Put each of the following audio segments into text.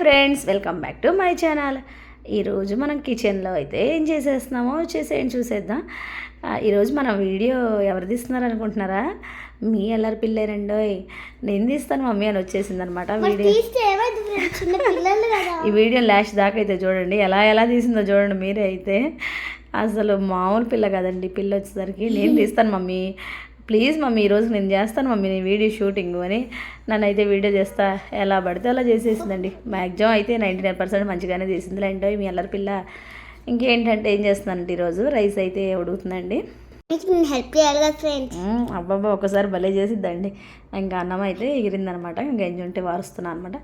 Friends welcome back to my channel ఈరోజు మనం కిచెన్లో అయితే ఏం చేసేస్తున్నామో చేసేయం చూసేద్దాం. ఈరోజు మన వీడియో ఎవరు తీస్తున్నారు అనుకుంటున్నారా? మీ ఎల్లరి పిల్లేరండోయ్ నేను తీస్తాను మమ్మీ అని వచ్చేసింది అనమాట వీడియో. ఈ వీడియో లాస్ట్ దాకా అయితే చూడండి. ఎలా ఎలా తీసిందో చూడండి మీరే అయితే. అసలు మామూలు పిల్ల కదండి పిల్ల వచ్చేసరికి. నేను తీస్తాను మమ్మీ. ప్లీజ్ మమ్మీ ఈరోజు నేను చేస్తాను మమ్మీ నేను వీడియో షూటింగ్ అని. నన్ను అయితే వీడియో చేస్తా ఎలా పడితే అలా చేసేసిందండి. మ్యాక్సిమం అయితే నైంటీ నైన్ పర్సెంట్ మంచిగానే చేసింది. లేంటో మీ అల్లరి పిల్ల ఇంకేంటంటే ఏం చేస్తున్నానంటే ఈరోజు రైస్ అయితే ఉడుకుతుందండి. నేను హెల్ప్ చేయాలి కదా ఫ్రెండ్స్ ఒకసారి భలే చేసిద్దండి. ఇంకా అన్నం అయితే ఎగిరిందనమాట ఇంకా ఎంజి ఉంటే వారుస్తున్నాను అనమాట.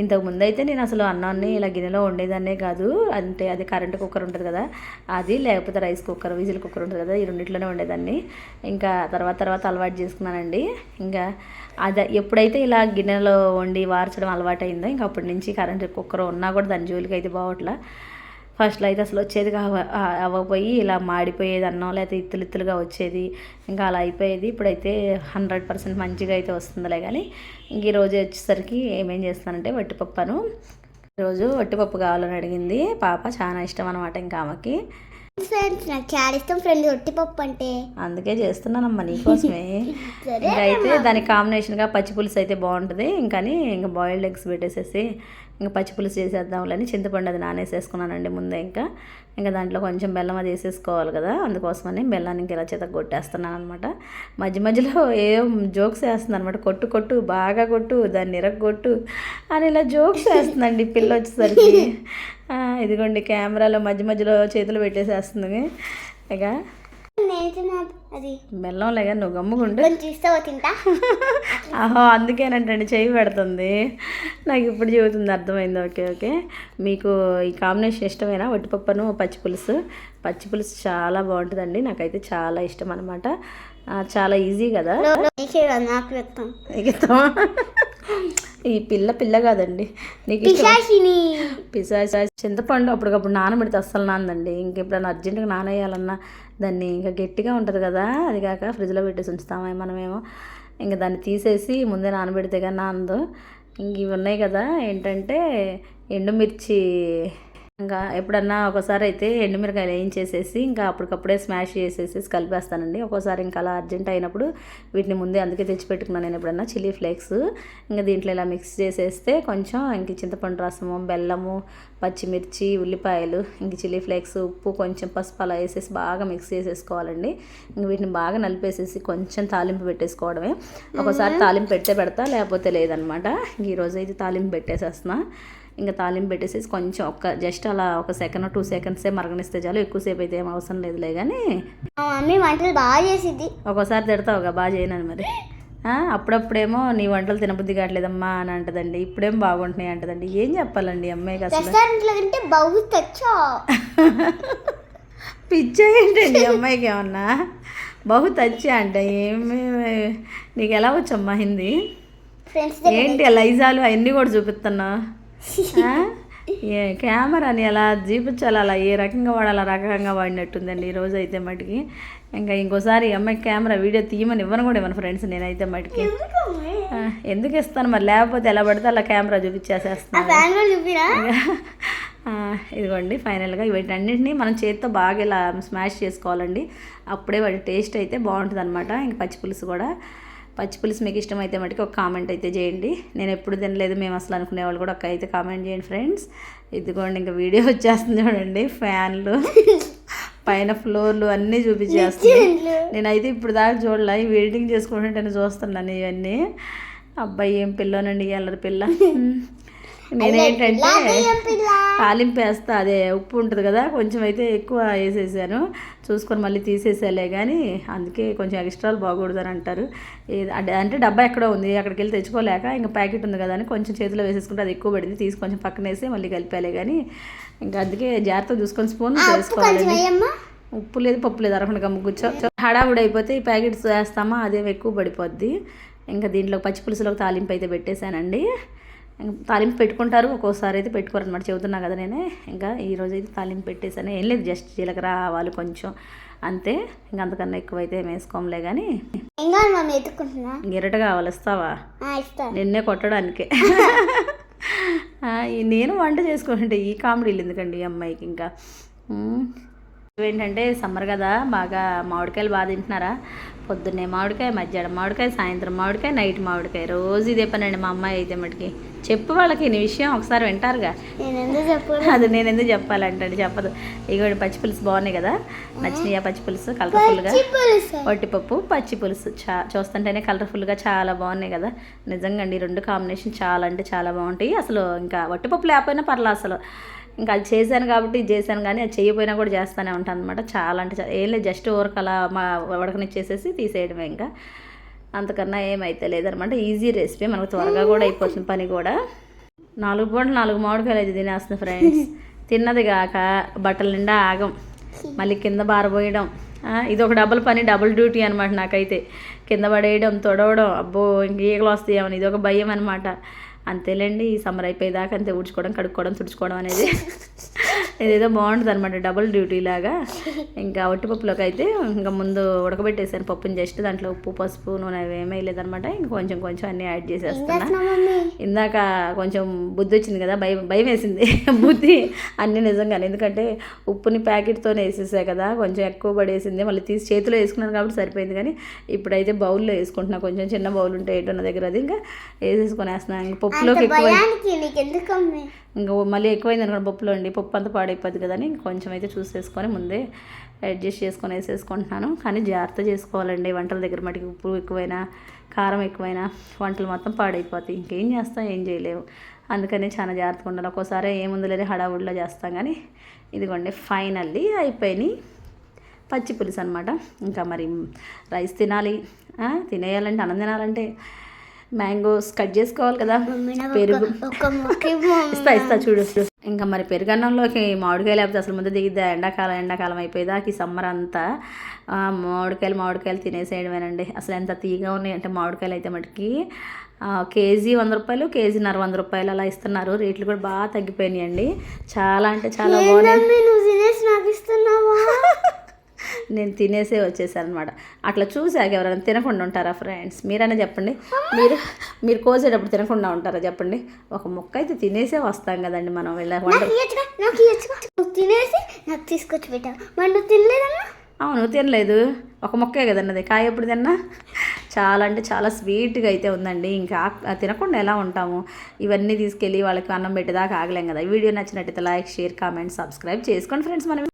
ఇంతకు ముందు అయితే నేను అసలు అన్నాన్ని ఇలా గిన్నెలో వండేదాన్నే కాదు. అంటే అది కరెంట్ కుక్కర్ ఉంటుంది కదా అది లేకపోతే రైస్ కుక్కర్ విజిల్ కుక్కర్ ఉంటుంది కదా ఈ రెండిట్లోనే వండేదాన్ని. ఇంకా తర్వాత తర్వాత అలవాటు చేసుకున్నానండి. ఇంకా అది ఎప్పుడైతే ఇలా గిన్నెలో వండి వార్చడం అలవాటు అయిందో ఇంకా అప్పటి నుంచి కరెంట్ కుక్కర్ ఉన్నా కూడా దాని జోలికి అయితే బాగోట్లా. ఫస్ట్లో అయితే అసలు వచ్చేది కావ అవ్వకపోయి ఇలా మాడిపోయేది అన్నం లేకపోతే ఇత్తులు ఇత్తులుగా వచ్చేది. ఇంకా అలా అయిపోయేది. ఇప్పుడైతే హండ్రెడ్ పర్సెంట్ మంచిగా అయితే వస్తుందిలే కానీ ఇంక ఈరోజు వచ్చేసరికి ఏమేం చేస్తానంటే వట్టిపప్పును. ఈరోజు వట్టిపప్పు కావాలని అడిగింది పాప చాలా ఇష్టం అనమాట ఇంకా ఆమెకి. ఫ్రెండ్స్ నాకు చాలా ఇష్టం అంటే. అందుకే చేస్తున్నానమ్మా నీకోసమే. ఇంకా అయితే దానికి కాంబినేషన్గా పచ్చి పులుసు అయితే బాగుంటుంది. ఇంకని ఇంకా బాయిల్డ్ ఎగ్స్ పెట్టేసేసి ఇంకా పచ్చిపులుసు చేసేద్దాంలని చింతపండు అది నానేసేసుకున్నానండి ముందే ఇంకా. ఇంకా దాంట్లో కొంచెం బెల్లం అది వేసేసుకోవాలి కదా అందుకోసమని బెల్లాన్ని ఇంకా ఇలా చేత కొట్టేస్తున్నాను అనమాట మధ్య మధ్యలో ఏం జోక్స్ వేస్తుంది అనమాట కొట్టు కొట్టు బాగా కొట్టు దాన్ని ఇరగొట్టు అని ఇలా జోక్స్ వేస్తుందండి పిల్ల వచ్చేసరికి. ఇదిగోండి కెమెరాలో మధ్య మధ్యలో చేతులు పెట్టేసేస్తుంది. ఇక అది బెల్లం లేక నువ్వు గమ్ముకుంటూ కొంచెం ఇస్తావా తింటా? ఆహో అందుకేనంటండి చేయి పెడుతుంది. నాకు ఇప్పుడు చెబుతుంది అర్థమైంది. Okay okay. మీకు ఈ కాంబినేషన్ ఇష్టమేనా? వట్టిపప్పును పచ్చి పులుసు? పచ్చి పులుసు చాలా బాగుంటుందండి. నాకైతే చాలా ఇష్టం అనమాట చాలా ఈజీ కదా? ఈ పిల్ల పిల్ల కాదండి. నీకు పిసాచి చింతపండు అప్పటికప్పుడు నానబెడితే అస్సలు నానందండి. ఇంకెప్పుడైనా అర్జెంటుగా నానేయాలన్నా దాన్ని ఇంకా గట్టిగా ఉంటుంది కదా అది కాక ఫ్రిడ్జ్లో పెట్టేసి ఉంచుతామే మనమేమో. ఇంకా దాన్ని తీసేసి ముందే నానబెడితే కానీ నానదు. ఇంక ఇవి ఉన్నాయి కదా ఏంటంటే ఎండుమిర్చి ఇంకా ఎప్పుడన్నా ఒకసారి అయితే ఎండుమిరకాయలు వేయించేసేసి ఇంకా అప్పటికప్పుడే స్మాష్ చేసేసి కలిపేస్తానండి. ఒక్కోసారి ఇంకా అలా అర్జెంట్ అయినప్పుడు వీటిని ముందే అందుకే తెచ్చిపెట్టుకున్నాను నేను ఎప్పుడన్నా చిల్లీ ఫ్లేక్స్. ఇంకా దీంట్లో ఇలా మిక్స్ చేసేస్తే కొంచెం ఇంక చింతపండు రసము బెల్లము పచ్చిమిర్చి ఉల్లిపాయలు ఇంక చిల్లీ ఫ్లేక్స్ ఉప్పు కొంచెం పసుపు అలా వేసేసి బాగా మిక్స్ చేసేసుకోవాలండి. ఇంక వీటిని బాగా నలిపేసేసి కొంచెం తాలింపు పెట్టేసుకోవడమే. ఒకసారి తాలింపు పెట్టే పెడతా లేకపోతే లేదనమాట. ఈరోజు అయితే తాలింపు పెట్టేసేస్తున్నా. ఇంకా తాలింపు పెట్టేసేసి కొంచెం ఒక జస్ట్ అలా ఒక సెకండ్ టూ సెకండ్సే మరగనిస్తే చాలు ఎక్కువసేపు అయితే ఏం అవసరం లేదులే కానీ మమ్మీ వంటలు బాగా చేసిద్ది. ఒక్కోసారి తిడతావుగా బాగా చేయనని మరి. అప్పుడప్పుడేమో నీ వంటలు తినబుద్ధి కావట్లేదమ్మా అని అంటదండి ఇప్పుడేం బాగుంటున్నాయి అంటదండి. ఏం చెప్పాలండి తెచ్చా. పిచ్చా ఏంటండి అమ్మాయికి ఏమన్నా? బహు తచ్చా అంట ఏమి నీకు ఎలా వచ్చమ్మా హిందీ? ఏంటి లైజాలు అవన్నీ కూడా చూపిస్తున్నా? కెమెరాని ఎలా చూపించాలి అలా ఏ రకంగా వాడాలి రకంగా వాడినట్టుందండి ఈ రోజు అయితే మటుకి. ఇంకా ఇంకోసారి అమ్మాయి కెమెరా వీడియో తీయమని ఇవ్వను కూడా ఇవ్వను ఫ్రెండ్స్ నేనైతే మటుకి. ఎందుకు ఇస్తాను మరి? లేకపోతే ఎలా పడితే అలా కెమెరా చూపించేసేస్తాను ఇదిగోండి ఫైనల్గా వీటన్నిటిని మనం చేతితో బాగా ఇలా స్మాష్ చేసుకోవాలండి. అప్పుడే వాటి టేస్ట్ అయితే బాగుంటుంది అనమాట ఇంక పచ్చి పులుసు కూడా. పచ్చి పులుసు మీకు ఇష్టమైతే మటుకు ఒక కామెంట్ అయితే చేయండి. నేను ఎప్పుడు తినలేదు మేము అసలు అనుకునే వాళ్ళు కూడా ఒక అయితే కామెంట్ చేయండి ఫ్రెండ్స్ ఇదిగోండి ఇంకా వీడియో వచ్చేస్తుంది చూడండి. ఫ్యాన్లు పైన ఫ్లోర్లు అన్నీ చూపించేస్తుంది. నేనైతే ఇప్పుడు దాకా చూడలే ఈ ఎడిటింగ్ చేసుకుంటుంటే చూస్తున్నాను ఇవన్నీ. అబ్బాయి ఏం పిల్లనండి ఎల్లరి పిల్ల. నేనేంటంటే పిల్ల? తాలింపు వేస్తా అదే ఉప్పు ఉంటుంది కదా కొంచెం అయితే ఎక్కువ వేసేసాను. చూసుకొని మళ్ళీ తీసేసేలే కానీ అందుకే కొంచెం ఎక్స్ట్రాలు బాగూడదు అని అంటారు అంటే- డబ్బా ఎక్కడో ఉంది అక్కడికి వెళ్ళి తెచ్చుకోలేక ఇంకా ప్యాకెట్ ఉంది కదా అని కొంచెం చేతిలో వేసేసుకుంటే అది ఎక్కువ పడింది తీసి కొంచెం పక్కన వేసి మళ్ళీ కలిపేలే కానీ ఇంకా అందుకే జాగ్రత్తగా చూసుకొని స్పూన్ వేయమ్మా. ఉప్పు లేదు పప్పు లేదు అరకుండా గమ్ము కూర్చో హడావుడి అయిపోతే ఈ ప్యాకెట్స్ వేస్తామా అదే ఎక్కువ పడిపోద్ది. ఇంకా దీంట్లో పచ్చి పులుసులోకి తాలింపు అయితే పెట్టేశానండి. తాలింపు పెట్టుకుంటారు. ఒక్కోసారి అయితే పెట్టుకోరు అనమాట చెబుతున్నా కదా నేనే. ఇంకా ఈ రోజు అయితే తాలింపు పెట్టేశాను. ఏం లేదు జస్ట్ జీలకర్ర ఆవాలు కొంచెం. అంతే. ఇంకా అంతకన్నా ఎక్కువ అయితే ఏం వేసుకోంలే కానీ గిరట కావాలి ఇస్తావా నిన్నే కొట్టడానికే. నేను వంట చేసుకుంటే ఈ కామెడీలు ఎందుకండి ఈ అమ్మాయికి ఇంకా. ఏంటంటే సమ్మర్ కదా బాగా మామిడికాయలు బాగా తింటున్నారా? పొద్దున్నే మామిడికాయ మధ్యాహ్నం మామిడికాయ సాయంత్రం మామిడికాయ నైట్ మామిడికాయ. రోజు ఇదే పని అండి మా అమ్మాయి అయితే మటుకి. చెప్పు వాళ్ళకి నీ విషయం ఒకసారి వింటారుగా. అది నేను ఎందుకు చెప్పాలంటే చెప్పదు ఇగోటి పచ్చి పులుసు బాగున్నాయి కదా నచ్చినాయి పచ్చి పులుసు కలర్ఫుల్గా వట్టిపప్పు పచ్చి పులుసు. చా చూస్తుంటేనే కలర్ఫుల్గా చాలా బాగున్నాయి కదా. నిజంగా అండి ఈ రెండు కాంబినేషన్ చాలా అంటే చాలా బాగుంటాయి. అసలు ఇంకా వట్టిపప్పు లేకపోయినా పర్లేదు అసలు. ఇంకా అది చేశాను కాబట్టి చేశాను కానీ అది చేయకపోయినా కూడా చేస్తూనే ఉంటాను అనమాట చాలా అంటే చాలా ఏం లేదు జస్ట్ ఊరకు అలా మా ఉడకనిచ్చేసేసి తీసేయడమే ఇంకా. అంతకన్నా ఏమైతే లేదనమాట ఈజీ రెసిపీ మనకు త్వరగా కూడా అయిపోతుంది పని కూడా. నాలుగు పూటలు నాలుగు మామిడికాయలు అయితే తినేస్తుంది ఫ్రెండ్స్. తిన్నది కాక బట్టల నిండా ఆగం. మళ్ళీ కింద బారబోయడం. ఇది ఒక డబుల్ పని డబుల్ డ్యూటీ అనమాట నాకైతే. కింద పడేయడం తొడవడం. అబ్బో ఇంక ఈగలు వస్తాయేమని ఇది ఒక భయం అనమాట అంతేలేండి ఈ సమ్మర్ అయిపోయేదాకా అంతే ఊడ్చుకోవడం కడుక్కోవడం తుడుచుకోవడం అనేది. ఇదేదో బాగుంటుంది అనమాట డబుల్ డ్యూటీ లాగా. ఇంకా ఒట్టిపప్పులోకి అయితే ఇంకా ముందు ఉడకబెట్టేసాను పప్పుని జస్ట్ దాంట్లో ఉప్పు పసుపు నూనె అవి ఏమీ లేదనమాట ఇంకా కొంచెం కొంచెం అన్నీ యాడ్ చేసేస్తున్నా. ఇందాక కొంచెం బుద్ధి వచ్చింది కదా భయం భయం వేసింది. బుద్ధి అన్నీ నిజంగానే ఎందుకంటే ఉప్పుని ప్యాకెట్తోనే వేసేసా కదా కొంచెం ఎక్కువ పడేసింది. మళ్ళీ తీసి చేతిలో వేసుకున్నాను కాబట్టి సరిపోయింది కానీ ఇప్పుడైతే బౌల్లో వేసుకుంటున్నా. కొంచెం చిన్న బౌల్ ఉంటే ఏంటో నా దగ్గర అది. ఇంకా వేసేసుకొని వేస్తున్నాను ఇంకా పప్పులోకి ఎక్కువ ఇంకా మళ్ళీ ఎక్కువైంది అనుకోండి పప్పులో అండి పప్పు అంతా పాడైపోద్ది కదా అని కొంచెం అయితే చూసేసుకొని ముందే అడ్జస్ట్ చేసుకొని వేసేసుకుంటున్నాను. కానీ జాగ్రత్త చేసుకోవాలండి. వంటల దగ్గర మటుకు ఉప్పు ఎక్కువైనా కారం ఎక్కువైనా వంటలు మొత్తం పాడైపోతాయి. ఇంకేం చేస్తాం ఏం చేయలేము. అందుకని చాలా జాగ్రత్తగా ఉండాలి. ఒక్కోసారి ఏముందులేని హడావుడిలో చేస్తాం కానీ ఇదిగోండి ఫైనల్లీ అయిపోయినాయి పచ్చి పులుసు అనమాట ఇంకా మరి రైస్ తినాలి. తినేయాలంటే అన్నం తినాలంటే మ్యాంగోస్ కట్ చేసుకోవాలి కదా. పెరుగు. ఇస్తా ఇస్తా చూడు. ఇంకా మరి పెరుగన్నంలోకి మామిడికాయ లేకపోతే అసలు ముందు దిగిద్దా? ఎండాకాలం ఎండాకాలం అయిపోయేదాకా ఈ సమ్మర్ అంతా మామిడికాయలు మామిడికాయలు తినేసేయడమేనండి. అసలు ఎంత తీగా ఉన్నాయి అంటే మామిడికాయలు అయితే మటుకి కేజీ వంద రూపాయలు కేజీన్నర వంద రూపాయలు అలా ఇస్తున్నారు. రేట్లు కూడా బాగా తగ్గిపోయినాయండి. చాలా అంటే చాలా బాగున్నాయి మమ్మీ నువ్వు తినేసి నాకు ఇస్తున్నావా నేను తినేసే వచ్చేసాను అనమాట అట్లా చూసాక ఎవరైనా తినకుండా ఉంటారా ఫ్రెండ్స్? మీరైనా చెప్పండి. మీరు మీరు కోసేటప్పుడు తినకుండా ఉంటారా చెప్పండి? ఒక ముక్క అయితే తినేసే వస్తాం కదండి మనం వెళ్ళ వంట నాకు ఇయ్యచ్చుగా నాకు ఇయ్యచ్చుగా. నువ్వు తినేసి నాకు తీసుకొచ్చి అవును తినలేదు. ఒక మొక్కే కదన్నది. కాయ ఎప్పుడు తిన్నా? చాలా అంటే చాలా స్వీట్గా అయితే ఉందండి. ఇంకా తినకుండా ఎలా ఉంటాము? ఇవన్నీ తీసుకెళ్ళి వాళ్ళకి అన్నం పెట్టేదాకా ఆగలేం కదా. ఈ వీడియో నచ్చినట్టయితే లైక్ షేర్ కామెంట్ సబ్స్క్రైబ్ చేసుకోండి ఫ్రెండ్స్. మనం